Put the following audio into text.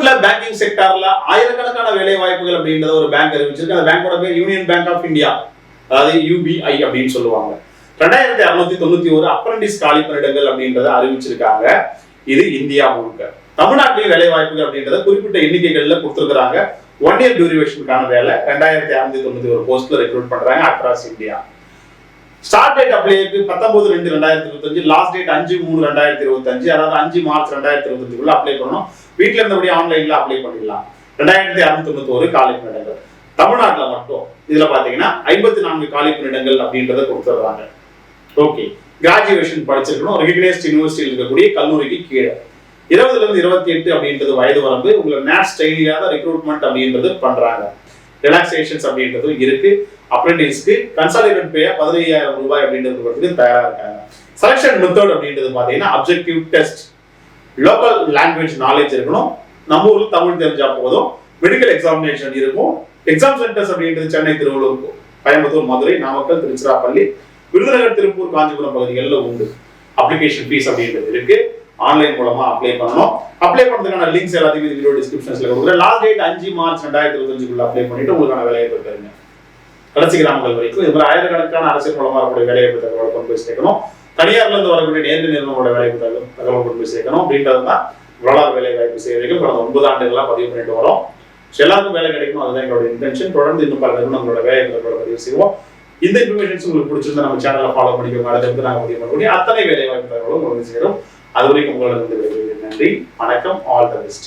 தமிழ்நாட்டுல பேங்கிங் செக்டார்ல ஆயிரக்கணக்கான வேலை வாய்ப்புகள் அப்படின்றத ஒரு பேங்க் அறிவிச்சிருக்கு. அந்த பேங்கோட பேர் யூனியன் பேங்க் ஆஃப் இந்தியா அதாவது யூபிஐ அப்படின்னு சொல்லுவாங்க. ரெண்டாயிரத்தி அறுநூத்தி தொண்ணூத்தி ஒரு அப்ரண்டிஸ் காலி பணியிடங்கள் அப்படின்றத அறிவிச்சிருக்காங்க. இது இந்தியா முழுக்க. தமிழ்நாட்டிலேயும் வேலை வாய்ப்புகள் அப்படின்றத குறிப்பிட்ட எண்ணிக்கைகள்ல கொடுத்துருக்காங்க ஒன் இயர் டியூரேஷனுக்கான வேலை. ரெண்டாயிரத்தி அறுநூத்தி தொண்ணூத்தி ஒரு போஸ்ட்ல ரெக்ரூட் பண்றாங்க. அக்ராஸ் இந்தியா ஸ்டார்ட் டேட் அப்ளைக்கு பத்தொன்பது ரெண்டு ரெண்டாயிரத்தி இருபத்தஞ்சு. லாஸ்ட் டேட் அஞ்சு மூணு ரெண்டாயிரத்தி இருபத்தஞ்சு. அதாவது அஞ்சு மார்ச் ரெண்டாயிரத்தி இருபத்தஞ்சுக்குள்ள அப்ளை பண்ணணும். வீட்ல இருந்தபடி ஆன்லைன்ல அப்ளை பண்ணிடலாம். ரெண்டாயிரத்தி அறுநூத்தி தொண்ணூத்தி ஒரு காலி பணியிடங்கள். தமிழ்நாட்டில் மட்டும் இதுல பாத்தீங்கன்னா ஐம்பத்தி நான்கு காலி பணியிடங்கள் அப்படின்றத கொடுத்துட்றாங்க. ஓகே கிராஜுவேஷன் படிச்சிருக்கணும். ரெகனைஸ்ட் யூனிவர்சிட்டியில் இருக்கக்கூடிய கல்லூரிக்கு கீழே. இருபதுல இருந்து இருபத்தி எட்டு அப்படின்றது வயது வரம்பு. உங்களை நேஷ் ட்ரெயினியாக ரெக்ரூட்மெண்ட் அப்படின்றது பண்றாங்க. ரிலாக்ஸேஷன்ஸ் அப்படின்றதும் இருக்கு. அப்ரெண்டிஸ்க்கு கன்சாலிடேட் பே பதினையாயிரம் ரூபாய் அப்படின்றது வரதுக்கு தயாரா இருக்காங்க. செலக்ஷன் மெத்தட் அப்படின்றது பாத்தீங்கன்னா objective test local language knowledge இருக்கணும். நம்ம ஊர் தமிழ் தெரிஞ்சா போதும். மெடிக்கல் எக்ஸாமினேஷன் இருக்கும். எக்ஸாம் சென்டர்ஸ் அப்படின்றது சென்னை திருவள்ளூர் கோயம்புத்தூர் மதுரை நாமக்கல் திருச்சிராப்பள்ளி விருதுநகர் திருப்பூர் காஞ்சிபுரம் பகுதிகளில் உண்டு. அப்ளிகேஷன் ஃபீஸ் அப்படின்றது இருக்கு. ஆன்லைன் மூலமா அப்ளை பண்ணணும். அப்ளை பண்ணுறதுக்கான லிங்க்ஸ் எல்லாத்தையும் இந்த வீடியோ டிஸ்கிரிப்ஷன்ஸில் கொடுக்குறேன். லாஸ்ட் டேட் அஞ்சு மார்ச் ரெண்டாயிரத்தி இருபத்தஞ்சுக்குள்ள அப்ளை பண்ணிட்டு உங்களுக்கான வேலையை பெற்றுருங்க கடைசி கிராமங்கள் வரைக்கும் இது மாதிரி ஆயிரக்கணக்கான அரசியல் மூலமா வரக்கூடிய வேலைவாய்ப்பு தகவலை கொண்டு போய் சேர்க்கணும். தனியார்ல இருந்து வரக்கூடிய நேர்ந்து நிறுவனங்களோட வேலைவாய்ப்பு தகவல் தகவல் கொண்டு போய் சேர்க்கணும். அப்படின்றது தான் வரலாறு வேலை வாய்ப்பு சேவைகள் கடந்த ஒன்பது ஆண்டுகளாக பதிவு பண்ணிட்டு வரோம். So எல்லாருக்கும் வேலை கிடைக்கும். அதுதான் எங்களோட இன்டென்ஷன் தொடர்ந்து இன்னும் பல நிறுவனங்களோட வேலை தகவலை பதிவு செய்வோம். இந்த இன்ஃபர்மேஷன்ஸ் உங்களுக்கு பிடிச்சிருந்தா நம்ம சேனலை ஃபாலோ பண்ணிக்கோங்க. அடுத்து நாங்கள் பதிவு பண்ணக்கூடிய அத்தனை வேலை வாய்ப்பு தகவலும் உங்களுக்கு சேரும். அது வரைக்கும் உங்களோட வந்து விடைபெறுகிறேன். நன்றி வணக்கம் ஆல் த பெஸ்ட்